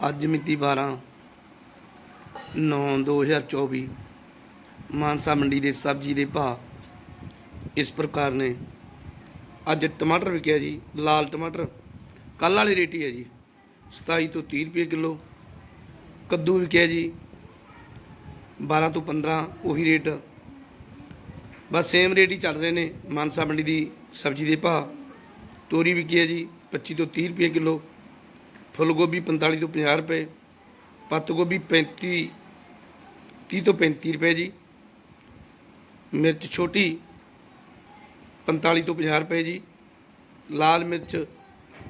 ਅੱਜ ਮਿਤੀ 12 9 2024 ਮਾਨਸਾ ਮੰਡੀ ਦੇ ਸਬਜ਼ੀ ਦੇ ਭਾਅ। ਇਸ ਪ੍ਰਕਾਰ ਨੇ ਅੱਜ ਟਮਾਟਰ ਵਿਕਿਆ ਜੀ, ਲਾਲ ਟਮਾਟਰ ਕੱਲ ਵਾਲੀ ਰੇਟ ਹੀ ਹੈ ਜੀ 27 ਤੋਂ 30 ਰੁਪਏ ਕਿਲੋ। ਕੱਦੂ ਵਿਕਿਆ ਜੀ 12 ਤੋਂ 15 ਉਹੀ ਰੇਟ। ਬਸ ਸੇਮ ਰੇਟ ਹੀ ਚੱਲ ਰਹੇ ਨੇ ਮਾਨਸਾ ਮੰਡੀ ਦੀ ਸਬਜ਼ੀ ਦੇ ਭਾਅ। ਤੋਰੀ ਵਿਕੀ ਹੈ ਜੀ 25 ਤੋਂ 30 ਰੁਪਏ ਕਿਲੋ। ਫੁੱਲ ਗੋਭੀ 45 ਤੋਂ 50 ਰੁਪਏ, ਪੱਤ ਗੋਭੀ 35 30 ਤੋਂ 35 ਰੁਪਏ ਜੀ, ਮਿਰਚ ਛੋਟੀ 45 ਤੋਂ 50 ਰੁਪਏ ਜੀ, ਲਾਲ ਮਿਰਚ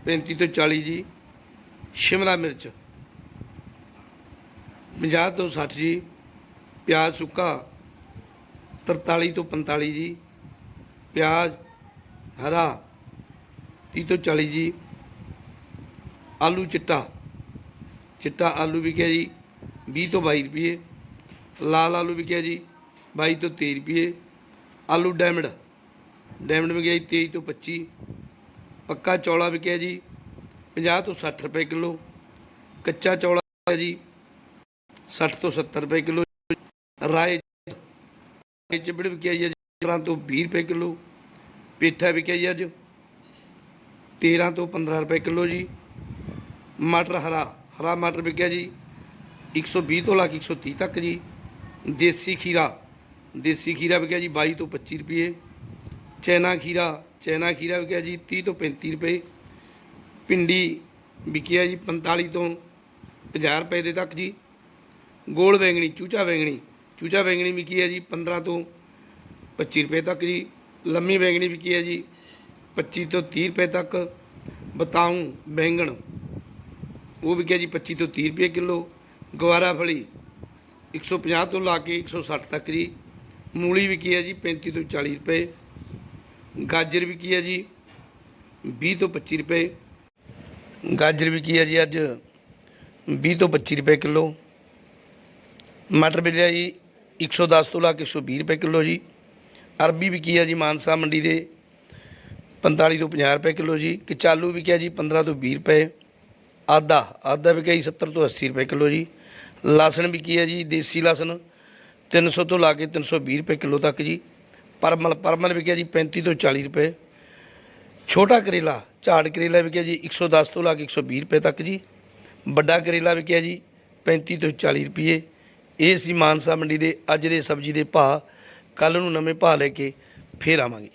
35 ਤੋਂ 40 ਜੀ, ਸ਼ਿਮਲਾ ਮਿਰਚ 50 ਤੋਂ 60 ਜੀ, ਪਿਆਜ਼ ਸੁੱਕਾ 43 ਤੋਂ 45 ਜੀ, ਪਿਆਜ਼ ਹਰਾ 30 ਤੋਂ 40 ਜੀ ਆਲੂ ਚਿੱਟਾ। ਚਿੱਟਾ ਆਲੂ ਵਿਕਿਆ ਜੀ 20 ਤੋਂ 22 ਰੁਪਏ। ਲਾਲ ਆਲੂ ਵਿਕਿਆ ਜੀ 22 ਤੋਂ 23 ਰੁਪਏ। ਆਲੂ ਡਾਇਮੰਡ। ਡਾਇਮੰਡ ਵਿਕਿਆ ਜੀ 23 ਤੋਂ 25 ਪੱਕਾ ਚੌਲਾ ਵਿਕਿਆ ਜੀ 50 ਤੋਂ 60 ਰੁਪਏ ਕਿਲੋ। ਕੱਚਾ ਚੌਲਾ ਵਿਕਿਆ ਜੀ 60 ਤੋਂ 70 ਰੁਪਏ ਕਿਲੋ। ਰਾਏ ਰਾਏ ਚਿਬੜ ਵਿਕਿਆ ਜੀ ਅੱਜ 15 ਤੋਂ 20 ਰੁਪਏ ਕਿਲੋ। ਪੇਠਾ ਵਿਕਿਆ ਜੀ ਅੱਜ 13 ਤੋਂ 15 ਰੁਪਏ ਕਿਲੋ ਜੀ। ਮਟਰ ਹਰਾ ਹਰਾ ਮਟਰ ਵਿਕਿਆ ਜੀ 120 ਤੋਂ ਲਾ ਕੇ 130 ਤੱਕ ਜੀ। ਦੇਸੀ ਖੀਰਾ ਦੇਸੀ ਖੀਰਾ ਵਿਕਿਆ ਜੀ 22 ਤੋਂ 25 ਰੁਪਏ। ਚੈਨਾ ਖੀਰਾ ਚੈਨਾ ਖੀਰਾ ਵਿਕਿਆ ਜੀ 30 ਤੋਂ 35 ਰੁਪਏ। ਭਿੰਡੀ ਵਿਕਿਆ ਜੀ 45 ਤੋਂ 50 ਰੁਪਏ ਦੇ ਤੱਕ ਜੀ। ਗੋਲ ਬੈਂਗਣੀ, ਚੂਚਾ ਬੈਂਗਣੀ ਚੂਚਾ ਬੈਂਗਣੀ ਵਿਕੀ ਹੈ ਜੀ 15 ਤੋਂ 25 ਰੁਪਏ ਤੱਕ ਜੀ। ਲੰਮੀ ਬੈਂਗਣੀ ਵਿਕੀ ਹੈ ਜੀ 25 ਤੋਂ 30 ਰੁਪਏ ਤੱਕ। ਬਤਾਊ ਬੈਂਗਣ ਉਹ ਵਿਕਿਆ ਜੀ 25 ਤੋਂ 30 ਰੁਪਏ ਕਿਲੋ, ਗਵਾਰਾ ਫਲੀ 150 ਤੋਂ ਲਾ ਕੇ 160 ਤੱਕ ਜੀ। ਮੂਲੀ ਵਿਕੀ ਹੈ ਜੀ 35 ਤੋਂ 40 ਰੁਪਏ। ਗਾਜਰ ਵਿਕੀ ਹੈ ਜੀ 20 ਤੋਂ 25 ਰੁਪਏ। ਗਾਜਰ ਵਿਕੀ ਹੈ ਜੀ ਅੱਜ 20 ਤੋਂ 25 ਰੁਪਏ ਕਿਲੋ। ਮਟਰ ਮਿਲਿਆ ਜੀ 110 ਤੋਂ ਲਾ ਕੇ 120 ਰੁਪਏ ਕਿਲੋ ਜੀ। ਅਰਬੀ ਵਿਕੀ ਹੈ ਜੀ, ਮਾਨਸਾ ਮੰਡੀ ਦੇ 45 ਤੋਂ 50 ਰੁਪਏ ਕਿਲੋ ਜੀ। ਕਚਾਲੂ ਵਿਕਿਆ ਜੀ 15 ਤੋਂ 20 ਰੁਪਏ। ਆਦਾ ਆਦਾ ਵਿਕਿਆ ਜੀ 70 ਤੋਂ 80 ਰੁਪਏ ਕਿਲੋ ਜੀ। ਲਸਣ ਵਿਕੀ ਹੈ ਜੀ, ਦੇਸੀ ਲਸਣ 300 ਤੋਂ ਲਾ ਕੇ 320 ਰੁਪਏ ਕਿਲੋ ਤੱਕ ਜੀ। ਪਰਮਲ ਪਰਮਲ ਵਿਕਿਆ ਜੀ 35 ਤੋਂ 40 ਰੁਪਏ। ਛੋਟਾ ਕਰੇਲਾ, ਝਾੜ ਕਰੇਲਾ ਵਿਕਿਆ ਜੀ 110 ਤੋਂ ਲਾ ਕੇ 120 ਰੁਪਏ ਤੱਕ ਜੀ। ਵੱਡਾ ਕਰੇਲਾ ਵਿਕਿਆ ਜੀ 35 ਤੋਂ 40 ਰੁਪਏ। ਇਹ ਸੀ ਮਾਨਸਾ ਮੰਡੀ ਦੇ ਅੱਜ ਦੇ ਸਬਜ਼ੀ ਦੇ ਭਾਅ। ਕੱਲ ਨੂੰ ਨਵੇਂ ਭਾਅ ਲੈ ਕੇ ਫੇਰ ਆਵਾਂਗੇ।